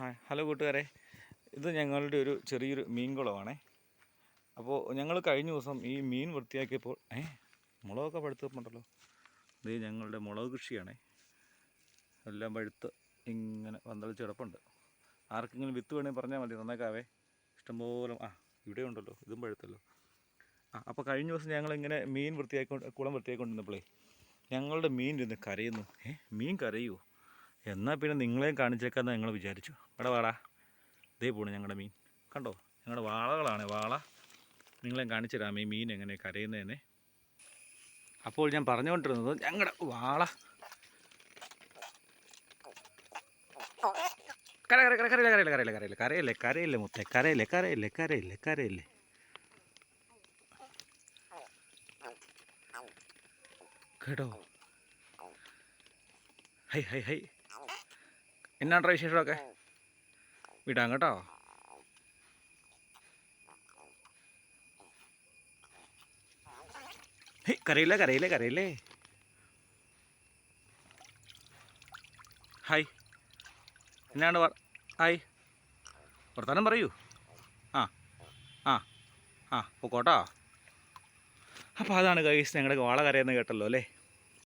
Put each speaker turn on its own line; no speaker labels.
Hi hello കൂട്ടുകാരെ. ഇത് ഞങ്ങളുടെ ഒരു ചെറിയൊരു മീൻ കുളമാണേ. അപ്പോൾ ഞങ്ങൾ കഴിഞ്ഞ ദിവസം ഈ മീൻ വൃത്തിയാക്കിയപ്പോൾ ഏ മുളകൊക്കെ പഴുത്തുണ്ടല്ലോ ഇത് ഞങ്ങളുടെ മുളക് കൃഷിയാണേ. എല്ലാം പഴുത്ത് ഇങ്ങനെ പന്തളിച്ച് കിടപ്പുണ്ട് ആർക്കെങ്കിലും വിത്ത് വേണമെങ്കിൽ പറഞ്ഞാൽ മതി നന്നേക്കാവേ. ഇഷ്ടംപോലെ ആ ഇവിടെ ഉണ്ടല്ലോ ഇതും പഴുത്തല്ലോ. ആ അപ്പോൾ കഴിഞ്ഞ ദിവസം ഞങ്ങളിങ്ങനെ മീൻ വൃത്തിയാക്കി കുളം വൃത്തിയാക്കി കൊണ്ടിരുന്നപ്പോഴേ ഞങ്ങളുടെ മീൻ ഇരുന്ന് കരയുന്നു. ഏ മീൻ കരയുമോ എന്നാൽ പിന്നെ നിങ്ങളെയും കാണിച്ചേക്കാന്ന് ഞങ്ങൾ വിചാരിച്ചു. ഇവിടെ വാടാ. ഇതേ പോണു ഞങ്ങളുടെ മീൻ. കണ്ടോ? ഞങ്ങളുടെ വാളകളാണ് വാള. നിങ്ങളെ കാണിച്ചു തരാം ഈ മീൻ എങ്ങനെ കരയുന്നതെന്നെ. അപ്പോൾ ഞാൻ പറഞ്ഞുകൊണ്ടിരുന്നത് ഞങ്ങളുടെ വാള. കര കര കര കരയില്ല കരയില്ല കരയില്ല കരയില്ലേ കരയില്ലേ മുത്തേ കരയില്ലേ കരയില്ലേ കരയില്ലേ കരയില്ലേ. കേട്ടോ? High high high. എന്നാട്രാ വിശേഷമൊക്കെ വിടാം കേട്ടോ. കരയില്ലേ കരയില്ലേ കരയില്ലേ? ഹായ്. എന്നാണ് ഹായ്. വർത്താനം പറയൂ. ആ ആ ആ പൊക്കോട്ടോ. അപ്പോൾ അതാണ് കൈസ് ഞങ്ങളുടെ വാള കരയെന്ന് കേട്ടല്ലോ അല്ലേ?